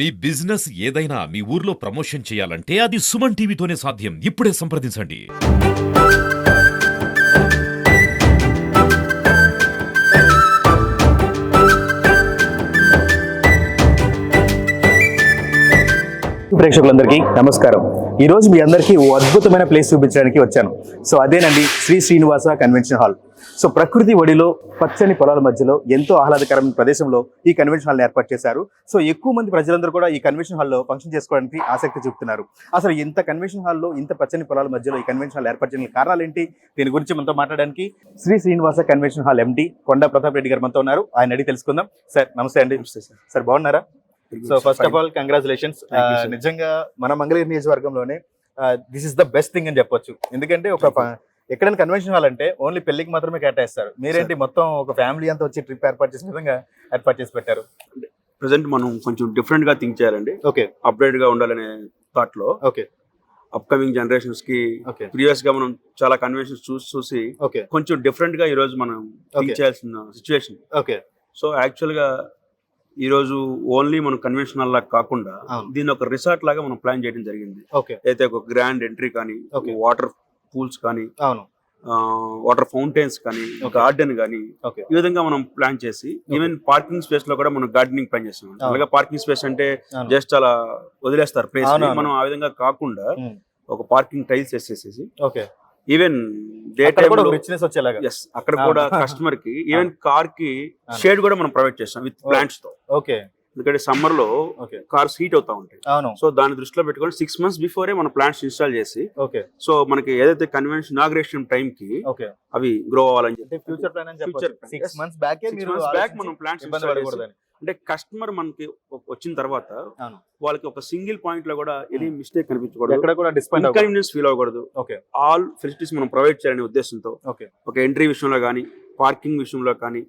మీ business ఏదైనా మీ ఊర్లో promotion చేయాలంటే అది సుమన్ టీవీతోనే సాధ్యం. ఇప్పుడే సంప్రదించండి. ప్రేక్షకులందరికీ నమస్కారం. ఈరోజు మీ అందరికీ ఓ అద్భుతమైన ప్లేస్ చూపించడానికి వచ్చాను. సో అదేనండి Sri Srinivasa convention hall. So ప్రకృతి ఒడిలో పచ్చని పొలాల మధ్యలో ఎంతో ఆహ్లాదకరమైన ప్రదేశంలో ఈ కన్వెన్షన్ హాల్ని ఏర్పాటు చేశారు. సో ఎక్కువ మంది ప్రజలందరూ కూడా ఈ కన్వెన్షన్ హాల్లో ఫంక్షన్ చేసుకోవడానికి ఆసక్తి చూపుతున్నారు. అసలు ఇంత కన్వెన్షన్ హాల్లో ఇంత పచ్చని పొలాల మధ్యలో ఈ కన్వెన్షన్ హాల్ ఏర్పాటు చేయడానికి కారణాలు ఏంటి? దీని గురించి మనతో మాట్లాడడానికి Sri Srinivasa convention hall MD Konda Pratap Reddy garu మనతో ఉన్నారు. ఆయన అడిగి తెలుసుకుందాం. సార్ నమస్తే అండి. సార్. బాగున్నారా? So first of all congratulations. నిజంగా మన మంగళగిరి నియోజకవర్గంలోనే this is the best thing అని చెప్పొచ్చు. ఎందుకంటే ఒక ఎక్కడైనా కన్వెన్షన్ హాల్ అంటే ఓన్లీ పెళ్ళికి మాత్రమే కేటాయిస్తారు. మీరేంటి మొత్తం ఒక ఫ్యామిలీ అంతా వచ్చి ట్రిప్ ఏర్పాటు చేసిన విధంగా ఏర్పాటు చేసి పెట్టారు? ప్రజెంట్ మనం కొంచెం డిఫరెంట్గా థింక్ చేయాలండి. ఓకే అప్డేట్గా ఉండాలనే థాట్లో ఓకే అప్కమింగ్ జనరేషన్స్కి ప్రీవియస్గా మనం చాలా కన్వెన్షన్స్ చూసి చూసి ఓకే కొంచెం డిఫరెంట్గా ఈ రోజు మనం థింక్. చేయాల్సిన సిచ్యువేషన్ ఓకే సో యాక్చువల్గా ఈ రోజు ఓన్లీ మనం కన్వెన్షనల్ లాగా కాకుండా అవును. దీని ఒక రిసార్ట్ లాగా మనం ప్లాన్ చేయడం జరిగింది. ఓకే అయితే ఒక గ్రాండ్ ఎంట్రీ కానీ. వాటర్ పూల్స్ కానీ అవును వాటర్ ఫౌంటైన్స్ కానీ. గార్డెన్ కానీ ఈ విధంగా మనం ప్లాన్ చేసి ఈవెన్ పార్కింగ్ స్పేస్లో కూడా మనం గార్డెనింగ్ ప్లాన్ చేస్తాం. అలాగే పార్కింగ్ స్పేస్ అంటే. జస్ట్ అలా వదిలేస్తారు ప్లేస్. మనం ఆ విధంగా కాకుండా. ఒక పార్కింగ్ టైల్స్ వేసేసేసి ఓకే ఈవెన్ డే రిచ్నెస్ వచ్చేలాగా ఎస్ అక్కడ. కూడా కస్టమర్కి ఈవెన్ కార్కి. షేడ్ కూడా మనం ప్రొవైడ్ చేస్తాం విత్. ప్లాంట్స్తో ఓకే ఎందుకంటే సమ్మర్లో కార్స్ హీట్ అవుతా ఉంటాయి. సో దాన్ని దృష్టిలో పెట్టుకొని సిక్స్ మంత్స్ బిఫోరే మన ప్లాంట్స్ ఇన్స్టాల్ చేసి ఓకే. సో మనకి ఏదైతే కన్వెన్షన్ ఇనాగ్రేషన్ టైం కి అవి గ్రో అవ్వాలని చెప్పి అంటే future plan. Six. Months back మనం అంటే కస్టమర్ మనకి వచ్చిన తర్వాత. వాళ్ళకి ఒక సింగిల్ పాయింట్లో కూడా ఎనీ మిస్టేక్ కనిపించకూడదు. ఎక్కడ కూడా డిస్పాయింట్ ఇన్కన్వీనియన్స్ ఫీల్ అవ్వకూడదు. ఓకే. ఆల్ ఫెసిలిటీస్ మనం ప్రొవైడ్ చేయాలనే ఉద్దేశంతో ఓకే. ఒక ఎంట్రీ విషయంలో కానీ పార్కింగ్ విషయంలో కానీ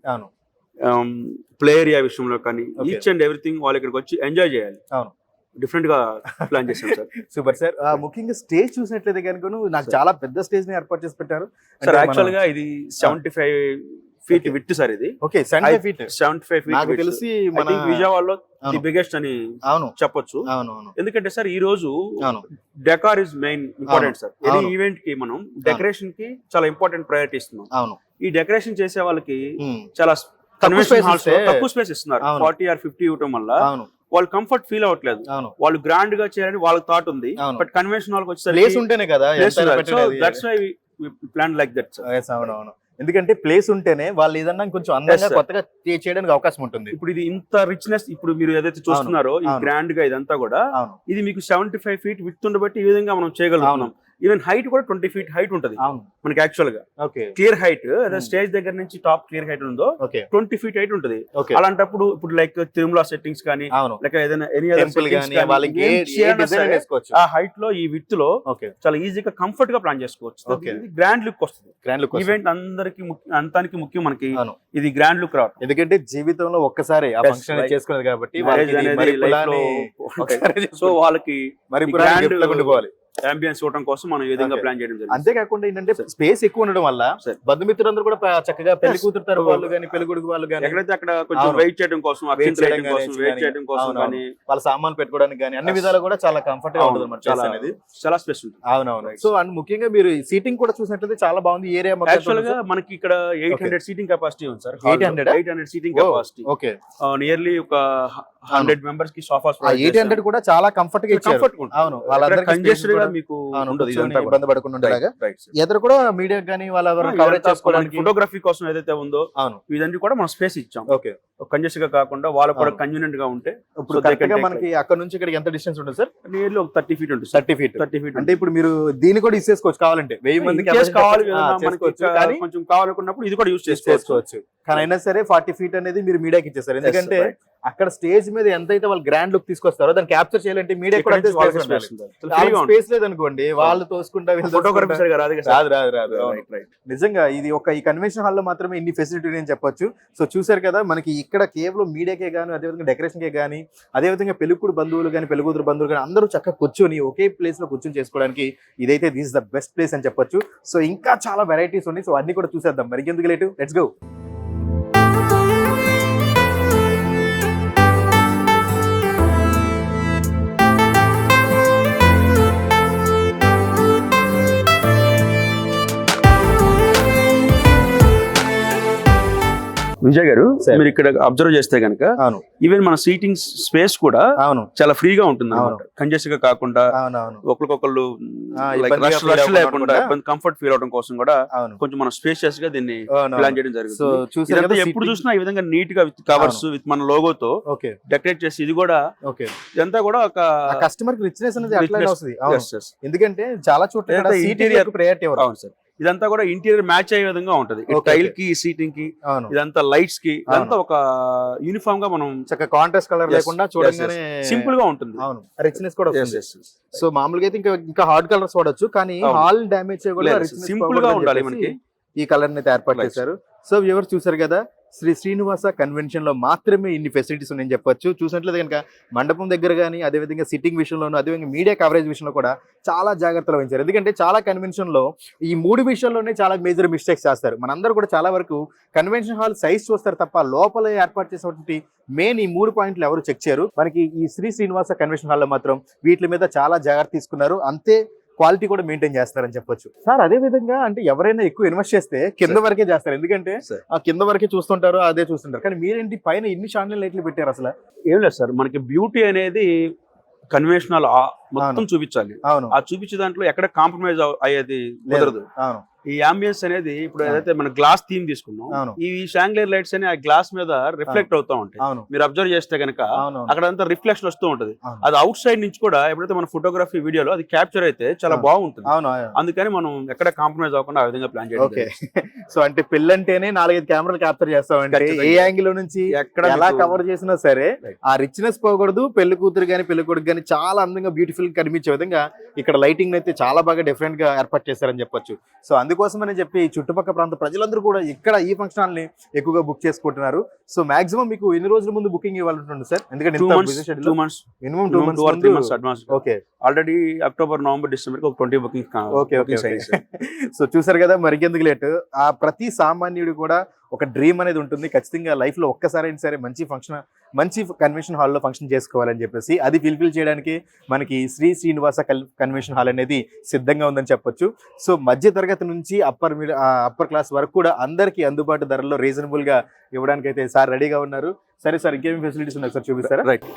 ప్లే ఏరియా విషయంలో కానీ. ఈచ్ అండ్ ఎవ్రీథింగ్ వాళ్ళు ఇక్కడికి వచ్చి ఎంజాయ్ చేయాలి. అవును. డిఫరెంట్గా ప్లాన్ చేశాం సార్ సూపర్ సార్ ముఖ్యంగా స్టేజ్ చూసినట్లయితే కనుక నాకు. చాలా పెద్ద స్టేజ్ని ఏర్పాట్ చేసి పెట్టారు. సార్ యాక్చువల్గా ఇది seventy five feet. With sir ఇది. Okay seventy feet seventy five నాకు ఫీట్ తెలిసి మన విజయవాడలో ది. బిగ్గెస్ట్ అని అవును. చెప్పొచ్చు. అవును అవును. ఎందుకంటే సార్ ఈ రోజు decor is main important sir any. ఈవెంట్కి మనం డెకరేషన్కి చాలా ఇంపార్టెంట్ ప్రయారిటీ ఇస్తున్నాం. అవును. ఈ డెకరేషన్ చేసే వాళ్ళకి ఉమ్, చాలా కన్వెన్షన్ హాల్స్ తక్కువ స్పేస్ ఇస్తున్నారు. ఫార్టీ ఆర్ ఫిఫ్టీ ఇవ్వటం వల్ల వాళ్ళు కంఫర్ట్ ఫీల్ అవ్వట్లేదు. వాళ్ళు గ్రాండ్గా చేయాలని వాళ్ళకి థాట్ ఉంది. బట్ కన్వెన్షన్ హాల్కి ప్లేస్ వచ్చేసరికి ఉంటేనే కదా. That's why plan like that అవును అవును. ఎందుకంటే ప్లేస్ ఉంటేనే వాళ్ళు ఏదన్నా కొంచెం అందంగా. కొత్తగా చేయడానికి అవకాశం ఉంటుంది. ఇప్పుడు ఇది ఇంత రిచ్నెస్ ఇప్పుడు మీరు ఏదైతే చూస్తున్నారో ఈ. గ్రాండ్గా ఇదంతా కూడా ఇది మీకు సెవెంటీ ఫైవ్ ఫీట్ విత్ ఉండబట్టి ఈ విధంగా మనం చేయగలుగుతున్నాం. ఈవెన్ హైట్ కూడా ట్వంటీ ఫీట్ హైట్ ఉంటది. మనకి యాక్చువల్గా. Clear height. స్టేజ్ దగ్గర నుంచి టాప్ క్లియర్ హైట్ ఉందో ట్వంటీ ఫీట్ హైట్ ఉంటది. అలాంటప్పుడు ఇప్పుడు లైక్ తిరుమల సెట్టింగ్స్ కానీ లేక ఏదైనా ఎనీ ఆ హైట్లో ఈ విత్లో చాలా ఈజీగా కంఫర్ట్గా ప్లాన్ చేసుకోవచ్చు. గ్రాండ్ లుక్ వస్తుంది. గ్రాండ్ లుక్ ఈవెంట్ అందరికి అంతానికి ముఖ్యం మనకి. ఇది గ్రాండ్ లుక్ రావడం ఎందుకంటే జీవితంలో ఒక్కసారి ఆ ఫంక్షన్ చేసుకున్నది కాబట్టి సో. వాళ్ళకి మరి లా ఉండిపోవాలి. అంబియన్స్ ఇవ్వడం కోసం మనం ఈ విధంగా. ప్లాన్ చేయడం జరిగింది అంతేకాకుండా ఏంటంటే. స్పేస్ ఎక్కువ ఉండడం వల్ల. బంధుమిత్రులందరూ కూడా చక్కగా పెళ్ళి Yes. కూతురు తరపు Oh. వాళ్ళు కానీ పెళ్ళి కొడుకు వాళ్ళు కానీ ఎక్కడైతే అక్కడ కొంచెం. వెయిట్ చేయడం కోసం చేయడం వెయిట్. చేయడం కోసం కానీ వాళ్ళ సామాన్లు పెట్టుకోవడానికి కానీ అన్ని. విధాలు కూడా చాలా కంఫర్ట్గా ఉంటుంది place అనేది చాలా స్పేస్ ఉంటుంది అవునవును. సో అండ్ ముఖ్యంగా మీరు సీటింగ్ కూడా చూసినట్లయితే చాలా బాగుంది ఏరియా యాక్చువల్గా మనకి ఇక్కడ ఎయిట్ హండ్రెడ్ సీటింగ్ కెపాసిటీ ఉంది sir 800? Eight hundred seating capacity okay nearly ఒక హండ్రెడ్ మెంబర్స్కి సోఫాస్ ఎయిట్ హండ్రెడ్ కూడా చాలా కంఫర్ట్గా ఇచ్చారు. కంఫర్ట్ అవును వాళ్ళందరికీ గా మీకు ఉండదు. ఇబ్బంది పడకుండా ఉండేలాగా. ఎదురు కూడా మీడియా కానీ వాళ్ళ కవరేజ్ చేసుకోవడానికి ఫోటోగ్రఫీ కోసం ఏదైతే ఉందో అవును. ఇదంతా కూడా మనం స్పేస్ ఇచ్చాం. ఓకే కంజెస్ట్గా కాకుండా వాళ్ళకి కూడా. కన్వీనియంట్గా ఉంటే ఇప్పుడు మనకి అక్కడ నుంచి ఇక్కడికి ఎంత డిస్టెన్స్ ఉంటుంది సార్ నియర్లీ ఒక థర్టీ ఫీట్ ఉంటుంది థర్టీ ఫీట్ థర్టీ ఫీట్ అంటే ఇప్పుడు మీరు దీన్ని కూడా ఇచ్చేసుకోవచ్చు కావాలంటే. వెయ్యి మంది కేసు కావాలి కొంచెం కావాలనుకున్నప్పుడు ఇది కూడా యూస్ చేసుకోవచ్చు. చేసుకోవచ్చు. కానీ అయినా సరే ఫార్టీ ఫీట్ అనేది మీరు మీడియాకి ఇచ్చేస్తారు. ఎందుకంటే అక్కడ స్టేజ్ మీద ఎంతైతే వాళ్ళు గ్రాండ్ లుక్ తీసుకొస్తారో దాన్ని క్యాప్చర్ చేయాలంటే మీడియా కూడా స్పేస్ లేదనుకోండి వాళ్ళు తోసుకుంటా రాదు రాదు రాదు. నిజంగా ఇది ఒక ఈ కన్వెన్షన్ హాల్లో మాత్రమే ఇన్ని ఫెసిలిటీ అని చెప్పొచ్చు. సో చూసారు కదా మనకి ఇక్కడ కేవలం మీడియాకే గానీ అదేవిధంగా డెకరేషన్ కే గానీ అదేవిధంగా పెళ్ళికూడు బంధువులు కానీ పెళ్ళికూతురు బంధువులు కానీ అందరూ చక్కగా కూర్చొని ఒకే ప్లేస్లో కూర్చొని చేసుకోవడానికి ఇదైతే దిస్ ద బెస్ట్ ప్లేస్ అని చెప్పొచ్చు. సో ఇంకా చాలా వెరైటీస్ ఉన్నాయి. సో అన్ని కూడా చూసేద్దాం. మరి ఎందుకు లేటు లెట్స్ గో విజయ్ గారు. మీరు ఇక్కడ అబ్జర్వ్ చేస్తే కనుక ఈవెన్ మన సీటింగ్ స్పేస్ కూడా చాలా ఫ్రీగా ఉంటుంది. కంజెస్ట్గా కాకుండా ఒకరికొకళ్ళు రష్ లేకుండా కూడా. కంఫర్ట్ ఫీల్ అవడం కోసం కూడా కొంచెం మనం స్పేషియస్గా దీన్ని ప్లాన్. చేయడం జరుగుతుంది. ఎప్పుడు చూసినా ఈ విధంగా నీట్గా విత్ కవర్స్ విత్ మన లోగోతో డెకరేట్ చేసి ఇది కూడా ఇదంతా కూడా ఒక కస్టమర్కి రిచ్నెస్ అనేది. ఎందుకంటే చాలా చోట్ల ప్రయారిటీ అవును సార్ ఇదంతా కూడా ఇంటీరియర్ మ్యాచ్ అయ్యే విధంగా ఉంటది టైల్. కి సీటింగ్కి ఇదంతా లైట్స్కి ఇదంతా ఒక యూనిఫామ్గా మనం చక్కగా కాంట్రాస్ట్ కలర్ లేకుండా చూడంగానే సింపుల్గా ఉంటుంది అవును రిచ్నెస్ కూడా. సో మామూలుగా అయితే ఇంకా ఇంకా హార్డ్ కలర్స్ వాడొచ్చు కానీ. హాల్ richness simple గా ఉండాలి మనకి. ఈ కలర్ని అయితే ఏర్పాటు. చేశారు సో ఎవరు చూసారు కదా శ్రీ శ్రీనివాస కన్వెన్షన్లో మాత్రమే ఇన్ని ఫెసిలిటీస్ ఉన్నాయని చెప్పొచ్చు. చూసినట్లయితే కనుక మండపం దగ్గర కానీ అదేవిధంగా సిట్టింగ్ విషయంలోనూ అదేవిధంగా మీడియా కవరేజ్ విషయంలో కూడా చాలా జాగ్రత్తలు వహించారు. ఎందుకంటే చాలా కన్వెన్షన్లో ఈ మూడు విషయంలోనే చాలా మేజర్ మిస్టేక్స్ చేస్తారు. మనందరూ కూడా చాలా వరకు కన్వెన్షన్ హాల్ సైజ్ చూస్తారు తప్ప లోపల ఏర్పాటు చేసినటువంటి మెయిన్ ఈ మూడు పాయింట్లు ఎవరు చెక్ చేయరు. మనకి ఈ శ్రీ శ్రీనివాస కన్వెన్షన్ హాల్లో మాత్రం వీటి మీద చాలా జాగ్రత్త తీసుకున్నారు. అంతే క్వాలిటీ కూడా మెయింటైన్ చేస్తారని చెప్పొచ్చు. సార్ అదే విధంగా అంటే ఎవరైనా ఎక్కువ ఇన్వెస్ట్ చేస్తే కింద వరకే చేస్తారు. ఎందుకంటే. ఆ కింద వరకే చూస్తుంటారు అదే చూస్తుంటారు. కానీ మీరేంటి పైన ఇన్ని షాండ్ల లైట్లు పెట్టారు అసలు? ఏం లేదు సార్ మనకి బ్యూటీ అనేది కన్వెన్షనల్ మొత్తం. చూపించాలి. అవును. ఆ చూపించే దాంట్లో ఎక్కడ కాంప్రమైజ్ అయ్యేది కుదరదు. అవును. ఈ అంబియన్స్ అనేది ఇప్పుడు. ఏదైతే మన గ్లాస్ థీమ్ తీసుకున్నాం. ఈ షాంగ్లియర్ లైట్స్ అని ఆ గ్లాస్ మీద రిఫ్లెక్ట్ అవుతా ఉంటాయి మీరు అబ్జర్వ్ చేస్తే కనుక అక్కడ అంతా రిఫ్లెక్షన్ వస్తూ ఉంటది. అది అవుట్ సైడ్ నుంచి కూడా ఎప్పుడైతే మన ఫోటోగ్రఫీ వీడియోలో అది క్యాప్చర్ అయితే చాలా. బాగుంటుంది. అందుకని మనం ఎక్కడ కాంప్రమైజ్ అవ్వకుండా ఆ విధంగా ప్లాన్ జరిగింది. సో అంటే పెళ్ళంటేనే నాలుగైదు కెమెరాలు క్యాప్చర్ చేస్తామంటే ఏ. యాంగిల్ నుంచి ఎక్కడ ఎలా కవర్ చేసినా సరే. ఆ రిచ్నెస్ పోకూడదు పెళ్ళి కూతురు గాని పెళ్ళి కొడుకు గాని చాలా అందంగా బ్యూటిఫుల్ కనిపించే విధంగా ఇక్కడ లైటింగ్ అయితే చాలా బాగా డిఫరెంట్గా ఏర్పాటు చేశారని చెప్పొచ్చు సో అందుకోసమని చెప్పి చుట్టుపక్కల ప్రాంత ప్రజలందరూ కూడా ఇక్కడ ఈ ఫంక్షన్ హాల్ని ఎక్కువగా బుక్ చేసుకుంటున్నారు. సో మాక్సిమం మీకు ఎన్ని రోజుల ముందు బుకింగ్ ఇవ్వాలి ఉంటుంది సార్? ఎందుకంటే two minimum months advance okay already October November December ఒక twenty booking okay okay so చూసారు కదా మరికెందుకు లేట్ ఆ ప్రతి సామాన్యుడు కూడా ఒక డ్రీమ్ అనేది ఉంటుంది. ఖచ్చితంగా లైఫ్లో ఒక్కసారైనా సరే మంచి ఫంక్షన్ మంచి కన్వెన్షన్ హాల్లో ఫంక్షన్ చేసుకోవాలని చెప్పేసి అది ఫిల్ఫిల్ చేయడానికి మనకి శ్రీ శ్రీనివాస కన్వెన్షన్ హాల్ అనేది సిద్ధంగా ఉందని చెప్పొచ్చు. సో మధ్య తరగతి నుంచి అప్పర్ అప్పర్ క్లాస్ వరకు కూడా అందరికీ అందుబాటు ధరల్లో రీజనబుల్గా ఇవ్వడానికి అయితే సార్ రెడీగా ఉన్నారు. సరే సార్ ఇంకేమి ఫెసిలిటీస్ ఉన్నాయి సార్? చూపిస్తారా? రైట్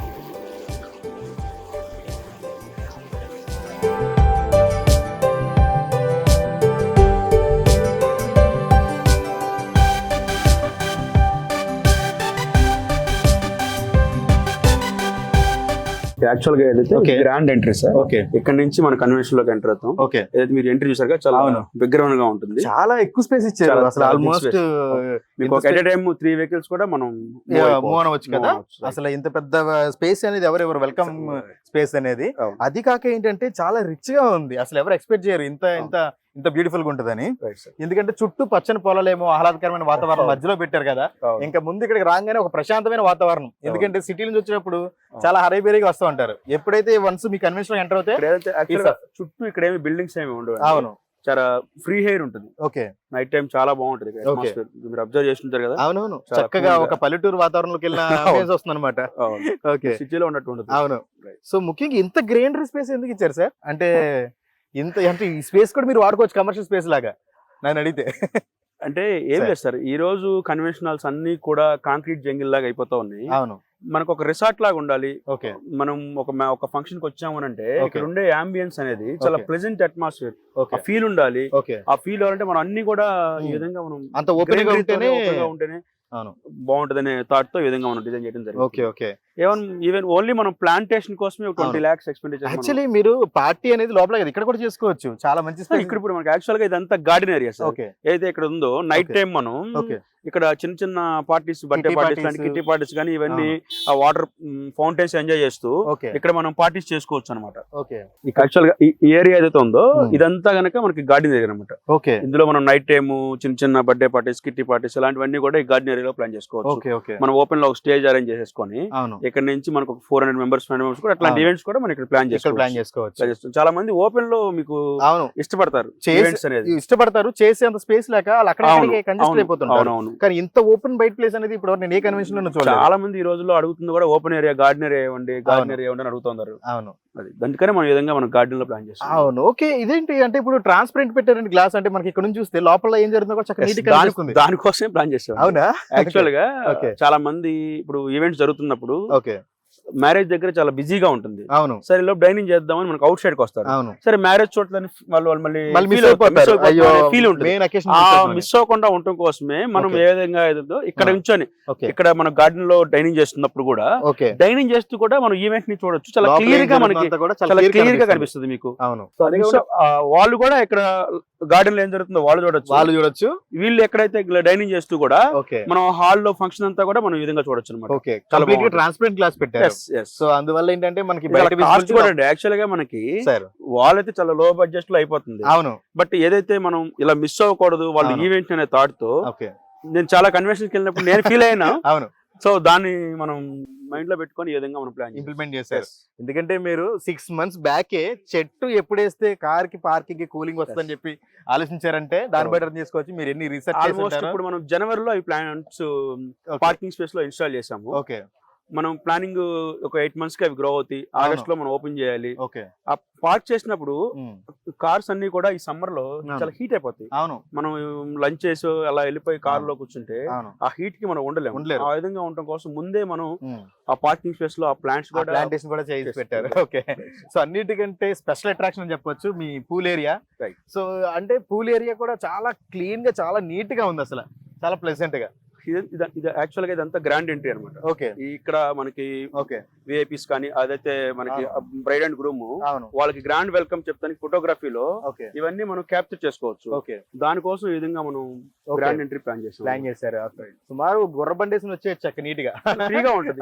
యాక్చువల్గా ఏదైతే. గ్రాండ్ ఎంట్రీ సార్ ఓకే ఇక్కడ నుంచి మన కన్వెన్షన్లోకి ఎంటర్ అవుతాం. ఓకే ఏదైతే మీరు ఎంట్రీ చూసారుగా చాలా. బ్యాక్గ్రౌండ్గా ఉంటుంది. చాలా ఎక్కువ స్పేస్ ఇచ్చారు. అసలు ఆల్మోస్ట్ మీకు ఒక ఎట్ టైమ్ త్రీ వెహికల్స్ కూడా మనం. మూవ్ అనవచ్చు కదా. అసలు ఇంత పెద్ద స్పేస్ అనేది ఎవరెవరు వెల్కమ్ స్పేస్ అనేది. అది కాక ఏంటంటే చాలా రిచ్గా ఉంది. అసలు ఎవరు ఎక్స్పెక్ట్ చేయరు ఇంత ఇంత ఇంత బ్యూటిఫుల్గా ఉంటుందని. ఎందుకంటే చుట్టూ పచ్చని పొలాలేమో ఆహ్లాదకరమైన వాతావరణం. మధ్యలో పెట్టారు కదా. ఇంకా ముందు ఇక్కడికి రాగానే ఒక ప్రశాంతమైన వాతావరణం. ఎందుకంటే సిటీ నుంచి వచ్చినప్పుడు చాలా హరైబేరీగా వస్తూ ఉంటారు. ఎప్పుడైతే వన్స్ మీ కన్వెన్షన్ ఎంటర్ అవుతే చుట్టూ ఇక్కడ ఏమి బిల్డింగ్స్ ఏమి ఉండవు అవును. చాలా ఫ్రీ హెయిర్ ఉంటుంది. ఓకే. నైట్ టైం చాలా బాగుంటుంది. మీరు అబ్జర్వ్ చేస్తుంటారు కదా. అవునవును. చక్కగా. ఒక పల్లెటూరు వాతావరణంలోకి వెళ్ళిన. వస్తుంది అనమాట ఓకే. సిటీలో ఉన్నట్టు ఉండదు అవును. సో ముఖ్యంగా ఇంత గ్రీనరీ స్పేస్ ఎందుకు ఇచ్చారు సార్ అంటే ఇంత అంటే ఈ స్పేస్ కూడా మీరు వాడుకోవచ్చు కమర్షియల్ స్పేస్ లాగా నన్ను అడిగితే. అంటే ఏం. లేదు సార్ ఈ రోజు కన్వెన్షనల్స్ అన్ని కూడా కాంక్రీట్ జంగిల్ లాగా అయిపోతా ఉన్నాయి. అవును. మనకు ఒక రిసార్ట్ లాగా ఉండాలి. ఓకే. మనం ఒక ఒక ఫంక్షన్కి వచ్చాము అని అంటే. ఇక్కడ ఉండే అంబియన్స్ అనేది చాలా. ప్లెజెంట్ అట్మాస్ఫియర్ ఫీల్ ఉండాలి. ఓకే. ఆ ఫీల్ అవ్వాలంటే మనం అన్ని కూడా ఈ. విధంగా మనం అంత ఓపెన్గా ఉంటేనే బాగుంటదనే థాట్తో ఈ విధంగా మనం డిజైన్ చేయడం జరిగింది. Okay okay. Even even only మనం ప్లాంటేషన్ కోసమే ట్వంటీ. లాక్స్ ఎక్స్పెండిచర్ యాక్చువల్లీ మీరు పార్టీ అనేది లోపల ఇక్కడ కూడా చేసుకోవచ్చు. చాలా మంచి ఇక్కడ ఇప్పుడు మనకి యాక్చువల్గా ఇదంతా గార్డెన్ ఏరియా సార్. ఏదైతే ఇక్కడ ఉందో నైట్. టైం మనం ఇక్కడ చిన్న చిన్న పార్టీస్ బర్త్డే పార్టీస్ కానీ. కిట్టి పార్టీస్ కానీ ఇవన్నీ ఆ వాటర్ ఫౌంటైన్స్ ఎంజాయ్ చేస్తూ ఇక్కడ మనం పార్టీస్ చేసుకోవచ్చు అనమాట ఓకే యాక్చువల్గా ఈ ఏరియా ఏదైతే ఉందో Hmm. ఇదంతా గనక మనకి గార్డెన్ ఏరియా అనమాట ఓకే ఇందులో మనం నైట్ టైం చిన్న చిన్న బర్త్డే పార్టీస్ కిట్టి పార్టీస్ ఇలాంటివన్నీ కూడా ఈ గార్డెన్ ఏరియాలో ప్లాన్ చేసుకోవచ్చు. మనం ఓపెన్లో ఒక స్టేజ్ అరేంజ్ చేసేసుకొని ఇక్కడ నుంచి మనకు ఒక four hundred members five members కూడా అట్లాంటి. ఈవెంట్స్ కూడా మనం ఇక్కడ ప్లాన్ ఇక్కడ ప్లాన్ చేసుకోవచ్చు. చాలా మంది ఓపెన్లో మీకు అవును. ఇష్టపడతారు ఈవెంట్స్ అనేది. ఇష్టపడతారు చేసే అంత స్పేస్ లేక వాళ్ళు అక్కడ కంజెస్ట్ కానీ ఇంత ఓపెన్ బైట్ ప్లేస్ అనేది ఇప్పుడు నేను ఏ కన్వెన్షన్లో చాలా మంది ఈ రోజుల్లో అడుగుతుంది కూడా ఓపెన్ ఏరియా గార్డెన్ ఏరియా ఇవ్వండి గార్డెన్. ఏరియా ఇవ్వండి అని అడుగుతున్నారు అవును. అది. అందుకనే మనం విధంగా మనం గార్డెన్లో ప్లాన్ చేస్తాం అవును. ఓకే. ఇదేంటి అంటే ఇప్పుడు ట్రాన్స్పరెంట్ పెట్టారండి గ్లాస్ అంటే మనకి ఇక్కడ నుంచి చూస్తే లోపల ఏం జరుగుతుందో చక్కగా నీట్గా కనిపిస్తుంది దానికోసమే ప్లాన్ చేస్తాం అవునా? యాక్చువల్గా. చాలా మంది ఇప్పుడు ఈవెంట్స్ జరుగుతున్నప్పుడు ఓకే. మ్యారేజ్ దగ్గర చాలా బిజీగా ఉంటుంది. అవును. సరే లో డైనింగ్ చేద్దామని మనకు అవుట్ సైడ్కి వస్తారు. అవును. సరే మ్యారేజ్ చోట్ల వాళ్ళు వాళ్ళు మళ్ళీ ఫీల్ ఉంటుంది. మెయిన్ అకేషన్ ఆ మిస్ అవ్వకుండా ఉండటం కోసమే మనం. ఏ విధంగా ఏదో ఇక్కడ. ఉంచొని ఇక్కడ మన గార్డెన్లో డైనింగ్ చేస్తున్నప్పుడు కూడా డైనింగ్ చేస్తూ కూడా మనం ఈవెంట్ని చూడొచ్చు. చాలా క్లియర్గా మనకి చాలా క్లియర్గా కనిపిస్తుంది. మీకు. అవును. వాళ్ళు కూడా ఇక్కడ గార్డెన్లో ఏం జరుగుతుందో వాళ్ళు చూడొచ్చు. వాళ్ళు చూడొచ్చు. వీళ్ళు ఎక్కడైతే డైనింగ్ చేస్తూ కూడా మనం హాల్లో ఫంక్షన్ అంతా కూడా మనం ఈ విధంగా చూడొచ్చు అనమాట. ట్రాన్స్పరెంట్ గ్లాస్ పెట్టారు. సో అందువల్ల ఏంటంటే మనకి యాక్చువల్గా మనకి వాల్ అయితే చాలా లో బడ్జెట్లో అయిపోతుంది. అవును. బట్ ఏదైతే మనం ఇలా మిస్ అవ్వకూడదు వాళ్ళ. ఈవెంట్ అనే థాట్తో ఓకే. నేను చాలా కన్వెన్షన్కి వెళ్ళినప్పుడు నేను ఫీల్ అయినా అవును. సో దాన్ని మనం మైండ్లో పెట్టుకొని ఈ విధంగా మనం ప్లాన్ ఇంప్లిమెంట్ చేశారు. ఎందుకంటే మీరు సిక్స్ మంత్స్ బ్యాకే చెట్టు ఎప్పుడు వేస్తే కార్కి పార్కింగ్కి కూలింగ్ వస్తుందని చెప్పి ఆలోచించారంటే దాన్ని అవును. బట్టి అర్థం చేసుకోవచ్చు. మీరు ఎన్ని రీసెర్చ్ ఇప్పుడు మనం జనవరిలో ఈ ప్లాన్స్ పార్కింగ్ స్పేస్లో ఇన్స్టాల్ చేసాము ఓకే మనం ప్లానింగ్ ఒక ఎయిట్ మంత్స్కి అవి గ్రో అవుతాయి. ఆగస్ట్లో మనం ఓపెన్ చేయాలి. ఓకే. ఆ పార్క్ చేసినప్పుడు కార్స్ అన్ని కూడా ఈ సమ్మర్లో. చాలా హీట్ అయిపోతాయి. మనం లంచ్ చేసి అలా వెళ్ళిపోయి కార్లో కూర్చుంటే ఆ హీట్కి మనం ఉండలేము. ఆ విధంగా ఉండటం కోసం ముందే మనం. ఆ పార్కింగ్ స్పేస్లో ఆ ప్లాంట్స్ కూడా ప్లాంటేషన్ కూడా చేసి పెట్టారు. ఓకే. సో అన్నిటికంటే స్పెషల్ అట్రాక్షన్ అని చెప్పొచ్చు మీ పూల్ ఏరియా. సో అంటే పూల్ ఏరియా కూడా చాలా క్లీన్గా చాలా నీట్గా ఉంది అసలు. చాలా ప్లెజెంట్గా. ఇది- యాక్చువల్గా ఇదంతా గ్రాండ్ ఎంట్రీ అనమాట ఓకే. ఇక్కడ మనకి ఓకే. విఐపీస్ కానీ అదైతే మనకి బ్రైడ్ అండ్ గ్రూమ్ వాళ్ళకి గ్రాండ్ వెల్కమ్ చెప్తానికి ఫోటోగ్రఫీలో ఇవన్నీ మనం క్యాప్చర్ చేసుకోవచ్చు. ఓకే. దానికోసం ఈ విధంగా మనం గ్రాండ్ ఎంట్రీ ప్లాన్ చేసాం. ప్లాన్ చేశారు. సుమారు గుర్ర బండి వేసుకుని వచ్చేయచ్చు అక్క నీట్గా ఫ్రీగా ఉంటుంది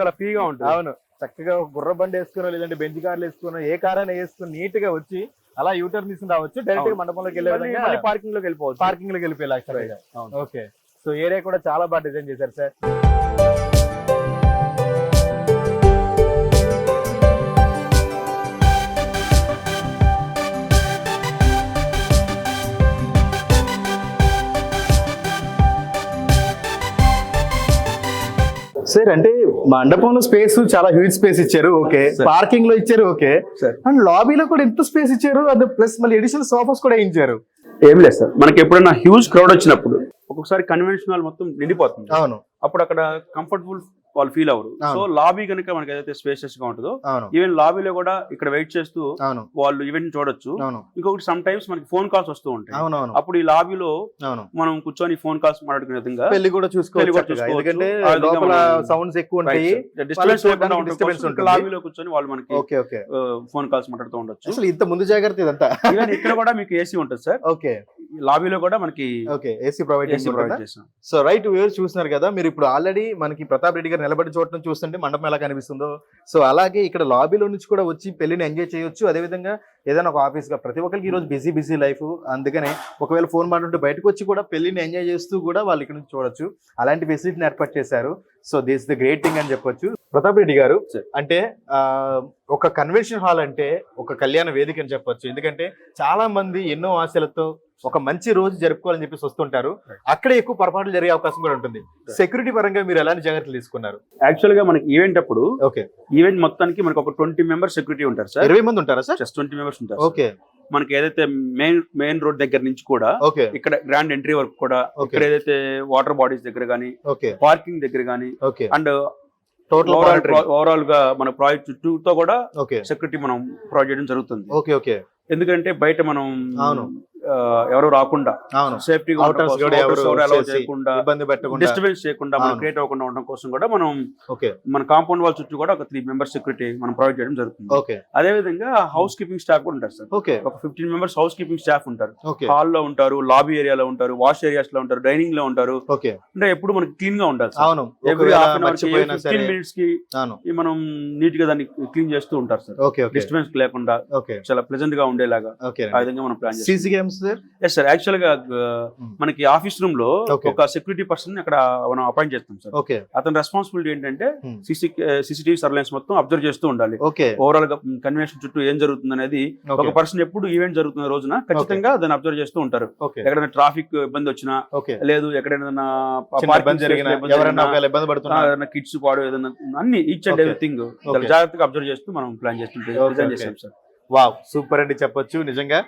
చాలా ఫ్రీగా ఉంటుంది. అవును. చక్కగా గుర్ర బండి వేసుకున్నా లేదంటే బెంచ్ కార్లు వేసుకున్నా ఏ కార్ అయినా వేసుకుని నీట్గా వచ్చి అలా యూటర్న్ తీసుకుని రావచ్చు. డైరెక్ట్గా. మండపంలోకి వెళ్ళే పార్కింగ్లోకి వెళ్ళిపోవచ్చు. పార్కింగ్లోకి వెళ్ళిపోయి Right. అవును. ఓకే. సో ఏరియా కూడా చాలా బాగా డిజైన్ చేశారు సార్. సార్ అంటే మండపంలో స్పేస్ చాలా హ్యూజ్ స్పేస్ ఇచ్చారు ఓకే. పార్కింగ్లో ఇచ్చారు ఓకే. అండ్ లాబీలో కూడా ఎంత స్పేస్ ఇచ్చారు అది ప్లస్ మళ్ళీ ఎడిషనల్ సోఫాస్ కూడా వేయించారు. ఏం లేదు సార్. మనకి ఎప్పుడైనా హ్యూజ్ క్రౌడ్ వచ్చినప్పుడు ఒక్కొక్కసారి కన్వెన్షన్ హాల్ మొత్తం నిండిపోతుంది. అవును. అప్పుడు అక్కడ కంఫర్టబుల్ వాళ్ళు ఫీల్ అవును. సో లాబీ కనుక మనకి ఏదైతే స్పేషియస్గా ఉంటుందో ఈవెన్ లాబీలో కూడా ఇక్కడ వెయిట్ చేస్తూ వాళ్ళు ఈవెంట్ చూడొచ్చు. ఇంకొకటి సమ్ టైమ్స్ మనకి ఫోన్ కాల్స్ వస్తూ ఉంటాయి. అప్పుడు ఈ లాబీలో మనం కూర్చొని ఫోన్ కాల్స్ మాట్లాడుకునే విధంగా పెళ్ళి కూడా చూసుకోవచ్చు సౌండ్స్ ఎక్కువ ఉంటాయి. లాబీలో కూర్చొని వాళ్ళు మనకి ఫోన్ కాల్స్ మాట్లాడుతూ ఉండొచ్చు. అసలు ఇంత ముందు జాగ్రత్త ఇదంతా. ఇక్కడ కూడా మీకు ఏసీ ఉంటుంది సార్ ఓకే. లాబీలో కూడా మనకి okay AC provide AC provide చేసాం సో రైట్ వ్యూర్ చూస్తున్నారు కదా మీరు ఇప్పుడు ఆల్రెడీ మనకి ప్రతాప్ రెడ్డి గారు నిలబడి చూడటం చూస్తుంటే మండపం ఎలా కనిపిస్తుందో. సో అలాగే ఇక్కడ లాబీలో నుంచి కూడా వచ్చి పెళ్ళిని ఎంజాయ్ చేయొచ్చు. అదేవిధంగా ఏదైనా ఒక ఆఫీస్గా ప్రతి ఒక్కరికి ఈ రోజు బిజీ బిజీ లైఫ్ అందుకనే ఒకవేళ ఫోన్ మాట్లాడుతూ బయటకు వచ్చి కూడా పెళ్ళిని ఎంజాయ్ చేస్తూ కూడా వాళ్ళు ఇక్కడ నుంచి చూడొచ్చు. అలాంటి ఫెసిలిటీని ఏర్పాటు చేశారు. So this the great thing అని చెప్పొచ్చు. ప్రతాప్ రెడ్డి గారు. అంటే ఒక కన్వెన్షన్ హాల్ అంటే ఒక కళ్యాణ వేదిక అని చెప్పొచ్చు. ఎందుకంటే చాలా మంది ఎన్నో ఆశలతో ఒక మంచి రోజు జరుపుకోవాలని చెప్పేసి వస్తుంటారు. అక్కడే ఎక్కువ పొరపాట్లు జరిగే అవకాశం కూడా ఉంటుంది. సెక్యూరిటీ పరంగా మీరు ఎలాంటి జాగ్రత్తలు తీసుకున్నారు? యాక్చువల్గా మనకి ఈవెంట్ అప్పుడు ఓకే ఈవెంట్ మొత్తానికి మనకి ఒక ట్వంటీ మెంబర్స్ సెక్యూరిటీ ఉంటారు సార్ ఇరవై మంది ఉంటారా సార్ జస్ట్ ట్వంటీ మెంబర్స్ ఉంటారు ఓకే. మనకి ఏదైతే మెయిన్ మెయిన్ రోడ్ దగ్గర నుంచి కూడా ఇక్కడ గ్రాండ్ ఎంట్రీ వరకు కూడా. ఇక్కడ ఏదైతే వాటర్ బాడీస్ దగ్గర గానీ ఓకే. పార్కింగ్ దగ్గర గానీ అండ్ టోటల్ ఓవరాల్గా మన ప్రాజెక్ట్ చుట్టూతో కూడా సెక్యూరిటీ మనం ప్రొవైడ్ చేయడం జరుగుతుంది. Okay okay. ఎందుకంటే బయట మనం అవును. ఎవరు రాకుండా సేఫ్టీ ఇబ్బంది పెట్టకుండా డిస్టర్బెన్స్ చేయకుండా మనం. క్రియేట్ అవ్వకుండా ఉండడం కోసం కూడా మనం మన కాంపౌండ్ వాల్ చుట్టూ కూడా ఒక త్రీ మెంబర్స్ సెక్యూరిటీ మనం ప్రొవైడ్ చేయడం జరుగుతుంది. అదే విధంగా హౌస్ కీపింగ్ స్టాఫ్ కూడా ఉంటారు సార్. ఒక fifteen members housekeeping staff ఉంటారు హాల్లో ఉంటారు లాబీ ఏరియాలో ఉంటారు వాష్ ఏరియాస్లో ఉంటారు డైనింగ్లో ఉంటారు. ఓకే. అంటే ఎప్పుడు మనకి క్లీన్గా ఉండాలి అవును. ఫిఫ్టీన్ మినిట్స్కి మనం నీట్గా దాన్ని క్లీన్ చేస్తూ ఉంటారు సార్. డిస్టర్బెన్స్ లేకుండా చాలా ప్లెజెంట్గా ఉండేలాగా ఆ విధంగా మనం ప్లాన్ చేస్తాం ఎస్ సార్. యాక్చువల్గా ఆ, మనకి ఆఫీస్ రూమ్లో. ఒక సెక్యూరిటీ పర్సన్ అక్కడ మనం అపాయింట్ చేస్తాం సార్ ఓకే అతని రెస్పాన్సిబిలిటీ ఏంటంటే Hmm. సిసి సీసీటీవీ సర్వేలెన్స్ మొత్తం అబ్జర్వ్ చేస్తూ ఉండాలి. ఓకే ఓవరాల్గా కన్వెన్షన్ చుట్టూ ఏం జరుగుతుంది అనేది ఒక పర్సన్ ఎప్పుడు ఈవెంట్ జరుగుతున్న రోజున ఖచ్చితంగా దాన్ని అబ్జర్వ్ చేస్తూ ఉంటారు. ఎక్కడైనా ట్రాఫిక్ ఇబ్బంది వచ్చినా లేదు ఎక్కడైనా కిడ్స్ పాడు ఏదైనా అన్ని ఈచ్ అండ్. ఎవ్రీథింగ్. జాగ్రత్తగా అబ్జర్వ్ చేస్తూ మనం ప్లాన్ చేస్తుంటే డిజైన్ సార్ వావ్ సూపర్ అండి చెప్పొచ్చు నిజంగా.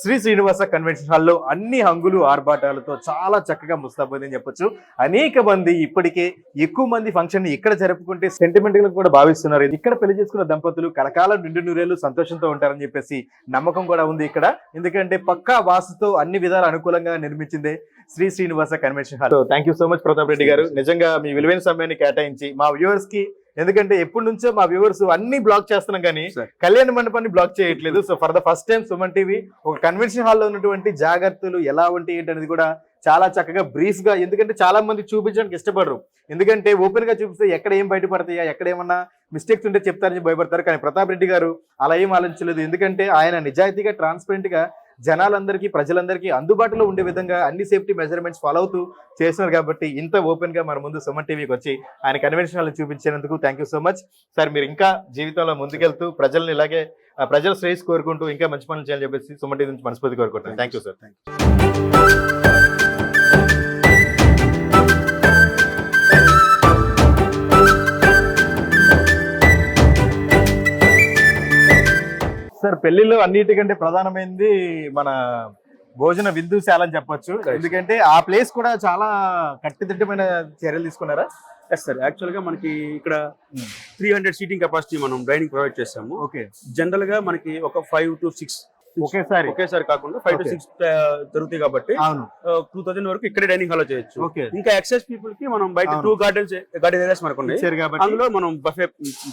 శ్రీ శ్రీనివాస కన్వెన్షన్ హాల్లో అన్ని హంగులు ఆర్భాటాలతో చాలా చక్కగా ముస్తాబోయింది అని చెప్పొచ్చు. అనేక మంది ఇప్పటికే ఎక్కువ మంది ఫంక్షన్ ఇక్కడ జరుపుకుంటే సెంటిమెంట్గా కూడా భావిస్తున్నారు. ఇక్కడ పెళ్ళి చేసుకున్న దంపతులు కలకాలం నిండు నూరేళ్ళు సంతోషంతో ఉంటారని చెప్పేసి నమ్మకం కూడా ఉంది ఇక్కడ. ఎందుకంటే పక్కా వాసుతో అన్ని విధాలు అనుకూలంగా నిర్మించిందే Shri Srinivasa convention hall thank you so much Pratap Reddy గారు. నిజంగా మీ విలువైన సమయాన్ని కేటాయించి మా వ్యూవర్స్కి ఎందుకంటే ఎప్పటి నుంచో మా వ్యూవర్స్ అన్ని బ్లాక్ చేస్తున్నాం కానీ. కళ్యాణ మండపాన్ని బ్లాక్ చేయట్లేదు. So for the first time Suman TV ఒక కన్వెన్షన్ హాల్లో ఉన్నటువంటి జాగ్రత్తలు ఎలా ఉంటాయి ఏంటి అనేది కూడా చాలా చక్కగా బ్రీఫ్గా ఎందుకంటే చాలా మంది చూపించడానికి ఇష్టపడరు. ఎందుకంటే ఓపెన్గా చూపిస్తే ఎక్కడ ఏం బయటపడతాయా ఎక్కడ ఏమన్నా మిస్టేక్స్ ఉంటే చెప్తారని భయపడతారు. కానీ ప్రతాప్ రెడ్డి గారు అలా ఏం ఆలోచించలేదు. ఎందుకంటే ఆయన నిజాయితీగా ట్రాన్స్పరెంట్గా జనాలందరికీ ప్రజలందరికీ అందుబాటులో ఉండే విధంగా అన్ని సేఫ్టీ మెజర్మెంట్స్ ఫాలో అవుతూ చేస్తున్నారు కాబట్టి ఇంత ఓపెన్గా మన ముందు సుమన్ టీవీకి వచ్చి ఆయన convention చూపించినందుకు thank you so much sir మీరు ఇంకా జీవితంలో ముందుకెళ్తూ ప్రజల్ని ఇలాగే ఆ, ప్రజల శ్రేయస్ కోరుకుంటూ ఇంకా మంచి పనులు చేయాలని చెప్పేసి సుమన్ టీవీ నుంచి మనస్ఫూర్తి కోరుకుంటున్నాను. Thank you sir thank sir పెళ్ళిలో అన్నిటికంటే ప్రధానమైనది మన భోజన విందుశాల అని చెప్పొచ్చు. ఎందుకంటే ఆ ప్లేస్ కూడా చాలా కట్టుదిట్టమైన చర్యలు తీసుకున్నారా? ఎస్ సార్ యాక్చువల్గా మనకి ఇక్కడ త్రీ హండ్రెడ్ సీటింగ్ కెపాసిటీ మనం డైనింగ్ ప్రొవైడ్ చేస్తాము. ఓకే జనరల్గా మనకి ఒక ఫైవ్ టు సిక్స్ ఒకేసారి. ఒకేసారి కాకుండా ఫైవ్ టు. సిక్స్ జరుగుతాయి కాబట్టి టూ థౌసండ్ వరకు ఇక్కడే డైనింగ్ హాల్ చేయొచ్చు. ఇంకా ఎక్సెస్ పీపుల్కి మనం బయట. టూ గార్డెన్స్ గార్డెన్ ఏరియాస్ మనకు ఉన్నాయి. అందులో మనం బఫే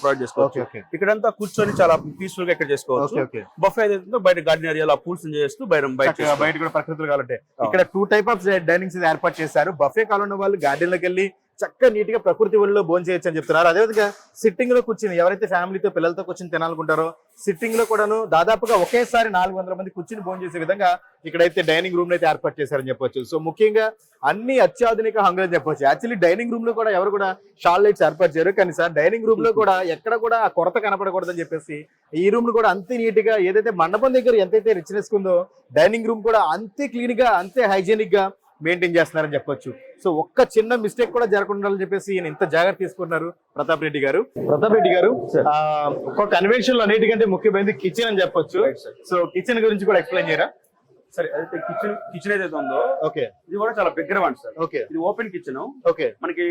ప్రొవైడ్ చేసుకోవచ్చు. ఇక్కడంతా కూర్చొని చాలా పీస్ఫుల్గా ఇక్కడ చేసుకోవచ్చు. బఫే ఏదైతే బయట గార్డెన్ ఏరియాలో పూల్స్ చేస్తూ బయట బయట బయట కూడా ప్రకృతులు కావాలంటే. ఇక్కడ టూ టైప్ ఆఫ్ డైనింగ్స్ ఏర్పాటు చేశారు. బఫే కాలం వాళ్ళు గార్డెన్లోకి వెళ్ళి చక్కగా నీట్గా ప్రకృతి ఒళ్ళలో భోజనం చేయొచ్చు అని చెప్తున్నారు. అదేవిధంగా సిట్టింగ్లో కూర్చుని ఎవరైతే ఫ్యామిలీతో పిల్లలతో కూర్చుని తినాలనుకుంటారో సిట్టింగ్లో కూడాను దాదాపుగా ఒకేసారి నాలుగు వందల మంది కూర్చుని భోజనం చేసే విధంగా ఇక్కడైతే డైనింగ్ రూమ్ అయితే ఏర్పాటు చేశారని చెప్పొచ్చు. సో ముఖ్యంగా అన్ని అత్యాధునిక హంగులు అని చెప్పొచ్చు. యాక్చువల్లీ డైనింగ్ రూమ్లో కూడా ఎవరు కూడా షాల్ లైట్స్ ఏర్పాటు చేయరు. కానీ సార్ డైనింగ్ రూమ్లో కూడా ఎక్కడ కూడా కొరత కనపడకూడదని చెప్పేసి ఈ రూమ్ కూడా అంతే నీట్గా ఏదైతే మండపం దగ్గర ఎంతైతే రిచ్నెస్ ఉందో డైనింగ్ రూమ్ కూడా అంతే క్లీన్గా అంతే హైజీనిక్గా మెయింటైన్ చేస్తున్నారని చెప్పొచ్చు. సో ఒక్క చిన్న మిస్టేక్ కూడా జరగకుండా చెప్పేసి ఈయన ఇంత జాగ్రత్త తీసుకుంటున్నారు ప్రతాప్ రెడ్డి గారు. ప్రతాప్ రెడ్డి గారు ఆ, ఒక కన్వెన్షన్లో అన్నిటికంటే ముఖ్యమైనది కిచెన్ అని చెప్పొచ్చు. సో కిచెన్ గురించి కూడా ఎక్స్ప్లెయిన్ చేయరా? సరే అయితే కిచెన్ కిచెన్ ఏదైతే ఉందో ఓకే ఇది కూడా చాలా బిగ్గర వన్ సార్ ఓకే ఇది ఓపెన్ కిచెన్ ఓకే మనకి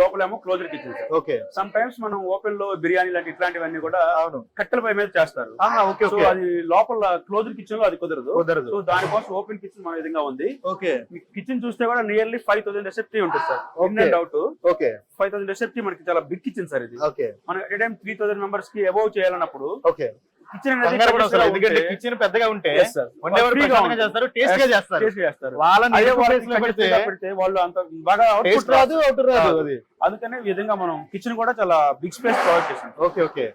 లోపలేమో closer kitchen sir okay sometimes మనం ఓపెన్లో బిర్యానీ లాంటి ఇట్లాంటివన్నీ కూడా అవును. కట్టెల పై మీద చేస్తారు. ఓకే సో ఓకే అది లోపల క్లోజర్ కిచెన్లో అది కుదరదు. కుదరదు. సో దానికోసం ఓపెన్ కిచెన్ మన విధంగా ఉంది. ఓకే కిచెన్ చూస్తే కూడా నియర్లీ ఫైవ్ థౌసండ్ రెసెప్టీ ఉంటుంది sir Okay. Doubt okay five thousand రెసెప్టీ మనకి చాలా బిగ్ కిచెన్ సార్ ఇది. ఓకే మనం ఎట్ టైం త్రీ థౌసండ్ మెంబర్స్కి అబౌవ్ చేయాలన్నప్పుడు ఓకే ఎందుకంటే కిచెన్ పెద్దగా ఉంటే వండేవారు చేస్తారు టేస్ట్గా చేస్తారు. వాళ్ళని వాళ్ళు అంత బాగా output రాదు అవుట్ రాదు రాదు. అది. అందుకనే విధంగా మనం కిచెన్ కూడా చాలా బిగ్ స్పేస్ ప్రొవైడ్ చేసాం ఓకే ఓకే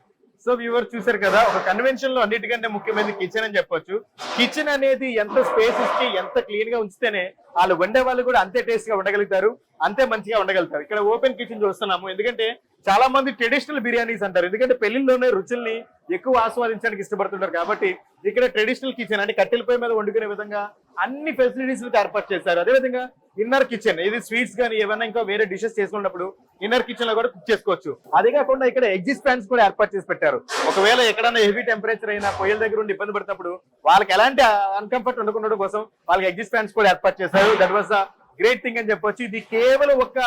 సో వ్యూవర్ చూసారు కదా ఒక కన్వెన్షన్లో అన్నిటికంటే ముఖ్యమైనది కిచెన్ అని చెప్పొచ్చు. కిచెన్ అనేది ఎంత స్పేస్ ఇచ్చి ఎంత క్లీన్గా ఉంచితేనే వాళ్ళు వండే వాళ్ళు కూడా అంతే టేస్ట్గా ఉండగలుగుతారు అంతే మంచిగా ఉండగలుగుతారు. ఇక్కడ ఓపెన్ కిచెన్ చూస్తున్నాము. ఎందుకంటే చాలా మంది ట్రెడిషనల్ బిర్యానీస్ అంటారు. ఎందుకంటే పెళ్ళిలోనే రుచుల్ని ఎక్కువ ఆస్వాదించడానికి ఇష్టపడుతుంటారు కాబట్టి ఇక్కడ ట్రెడిషనల్ కిచెన్ అంటే కట్టెలపై మీద వండుకునే విధంగా అన్ని ఫెసిలిటీస్ ఏర్పాటు చేశారు. అదేవిధంగా ఇన్నర్ కిచెన్ ఇది స్వీట్స్ కానీ ఏమైనా ఇంకా వేరే డిషెస్ చేసుకున్నప్పుడు ఇన్నర్ కిచెన్లో కూడా కుక్ చేసుకోవచ్చు. అదే కాకుండా ఇక్కడ ఎగ్జిస్ ఫ్యాన్స్ కూడా ఏర్పాటు చేసి పెట్టారు. ఒకవేళ ఎక్కడైనా హెవీ టెంపరేచర్ అయినా పొయ్యిల దగ్గర ఉండి ఇబ్బంది పడినప్పుడు వాళ్ళకి ఎలాంటి అన్కంఫర్ట్ ఉండకుండా కోసం వాళ్ళకి ఎగ్జిస్ ఫ్యాన్స్ కూడా ఏర్పాటు చేశారు. దట్ వాస్ గ్రేట్ థింగ్ అని చెప్పొచ్చు. ఇది కేవలం ఒక్క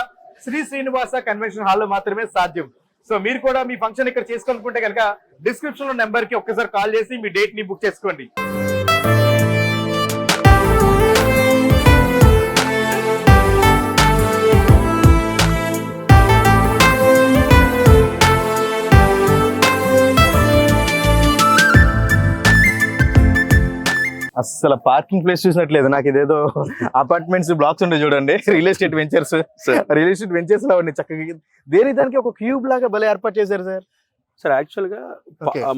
శ్రీ శ్రీనివాస కన్వెన్షన్ హాల్లో మాత్రమే సాధ్యం. సో మీరు కూడా మీ ఫంక్షన్ ఇక్కడ చేసుకోవాలనుకుంటే కనుక డిస్క్రిప్షన్లో నెంబర్కి ఒక్కసారి కాల్ చేసి మీ డేట్ని బుక్ చేసుకోండి. అసలు పార్కింగ్ ప్లేస్ చూసినట్లేదు. నాకు ఇదేదో అపార్ట్మెంట్స్ బ్లాక్స్ ఉండే చూడండి. Real estate ventures. Real estate వెంచర్స్లో ఉన్నాయి చక్కగా. దేని దానికి ఒక క్యూబ్ లాగా భలే ఏర్పాటు చేశారు సార్ సార్ యాక్చువల్గా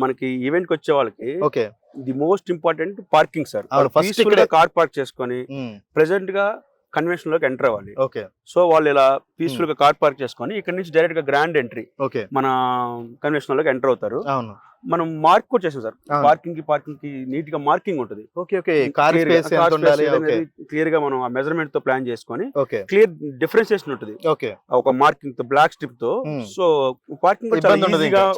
మనకి ఈవెంట్కి వచ్చే వాళ్ళకి okay the most important parking sir peaceful ఇక్కడే- కార్ పార్క్ చేసుకొని ప్రెసెంట్గా కన్వెన్షన్లోకి ఎంటర్ అవ్వాలి. ఓకే సో వాళ్ళు ఇలా పీస్ఫుల్గా కార్ పార్క్ చేసుకొని ఇక్కడ నుంచి డైరెక్ట్గా గ్రాండ్ ఎంట్రీ ఓకే మన కన్వెన్షన్లోకి ఎంటర్ అవుతారు. అవును. మనం మార్క్ కూడా చేసాం సార్. పార్కింగ్కి పార్కింగ్కి నీట్గా మార్కింగ్ ఉంటుంది. Okay okay. కార్ స్పేస్ ఎంత ఉండాలి? ఓకే. క్లియర్గా మనం ఆ మెజర్మెంట్తో ప్లాన్ చేసుకొని క్లియర్ డిఫరెన్సియేషన్ ఉంటుంది. ఓకే. ఒక మార్కింగ్తో బ్లాక్ స్ట్రిప్తో. So parking.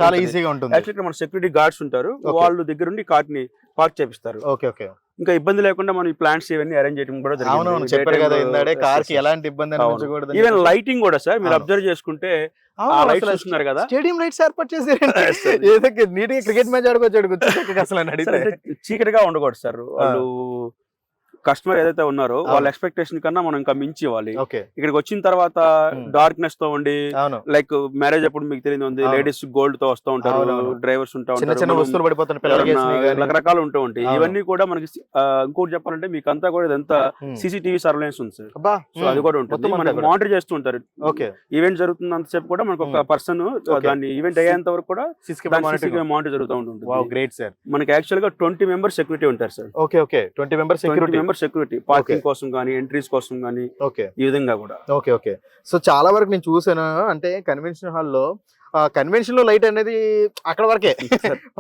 చాలా ఈజీగా ఉంటుంది. యాక్చువల్లీ మన సెక్యూరిటీ గార్డ్స్ ఉంటారు. వాళ్ళు దగ్గర ఉండి కార్ని పార్క్ చేపిస్తారు. Okay okay. ఇంకా ఇబ్బంది లేకుండా మనం ఈ ప్లాంట్స్ ఇవన్నీ అరేంజ్ చేయడం కూడా అవునవును చెప్పారు కదా ఇందాడే కార్కి ఎలాంటి ఇబ్బంది అనిపించకూడదు ఈవెన్ లైటింగ్ కూడా సార్ మీరు. అబ్జర్వ్ చేసుకుంటే లైట్స్ చూస్తున్నారు కదా. స్టేడియం లైట్స్ ఏర్పాటు sir. ఏదో నీట్గా క్రికెట్ మ్యాచ్ ఆడుకోవచ్చాడు గుర్తు అసలు అని అడిగితే. చీకటిగా ఉండకూడదు సార్. వాళ్ళు కస్టమర్ ఏదైతే ఉన్నారో వాళ్ళ. ఎక్స్పెక్టేషన్ కన్నా మనం ఇంకా మించి ఇవ్వాలి ఇక్కడికి వచ్చిన తర్వాత. డార్క్నెస్తో ఉండి లైక్ మ్యారేజ్ అప్పుడు మీకు తెలియదు ఉంది. లేడీస్ గోల్డ్తో వస్తూ ఉంటారు. డ్రైవర్స్ ఉంటా ఉంటారు. రకరకాలు ఉంటూ ఉంటాయి. ఇవన్నీ కూడా మనకి ఇంకోటి చెప్పాలంటే మీకు అంతా కూడా ఇదంతా. సీసీటీవీ సర్వేలెన్స్ ఉంది సార్ సో అది కూడా ఉంటుంది మనకి. మానిటర్ చేస్తూ ఉంటారు ఓకే ఈవెంట్ జరుగుతున్నంత సేపు కూడా మనకు ఒక. పర్సన్. దాన్ని ఈవెంట్ అయ్యేంత వరకు కూడా మానిటర్ జరుగుతూ ఉంటుంది వావ్ గ్రేట్ సార్ మనకి యాక్చువల్గా ట్వంటీ మెంబర్స్ సెక్యూరిటీ ఉంటారు sir okay okay twenty members twenty security members security parking కోసం కానీ ఎంట్రీస్ కోసం కానీ ఓకే. ఈ విధంగా కూడా. Okay okay. సో చాలా వరకు నేను చూసాను అంటే కన్వెన్షన్ హాల్లో కన్వెన్షన్లో లైట్ అనేది అక్కడ వరకే.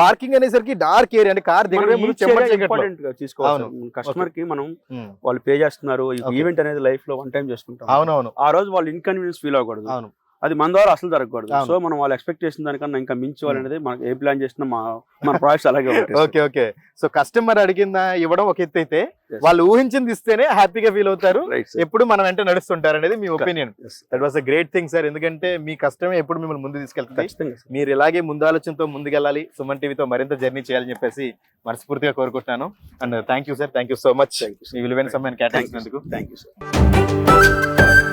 పార్కింగ్ అనేసరికి డార్క్ ఏరియా అంటే కార్ దిగడే ముందు. ఇంపార్టెంట్గా తీసుకోవాలి. కస్టమర్కి మనం ఉమ్, వాళ్ళు పే చేస్తున్నారు. ఈవెంట్ అనేది లైఫ్లో వన్ టైం చేసుకుంటాం అవునవును. ఆ రోజు వాళ్ళు ఇన్కన్వీనియన్స్ ఫీల్ అవ్వకూడదు. అవును. అది మన ద్వారా అసలు జరగకూడదు. సో మనం వాళ్ళు ఎక్స్పెక్ట్ చేసిన దానికన్నా ఇంకా మించి వాళ్ళనేది మనం ఏ ప్లాన్ చేసినా మా మన ప్రాజెక్ట్స్ అలాగే ఓకే ఓకే. సో కస్టమర్ అడిగిందా ఇవ్వడం ఒక ఎత్తు అయితే. వాళ్ళు ఊహించింది ఇస్తేనే హ్యాపీగా ఫీల్ అవుతారు. ఎప్పుడు మనం వెంట నడుస్తుంటారు అనేది మీ opinion. That was a great thing sir ఎందుకంటే మీ కష్టమే ఎప్పుడు మిమ్మల్ని ముందు తీసుకెళ్తుంది. sir. మీరు ఇలాగే ముందు ఆలోచనతో ముందుకెళ్ళాలి. సుమన్ టీవీతో మరింత జర్నీ చేయాలని చెప్పేసి మనస్ఫూర్తిగా కోరుకుంటున్నాను. And thank you sir thank you so much. మీ విలువైన సమయాన్ని కేటాయించినందుకు. Thank you, sir.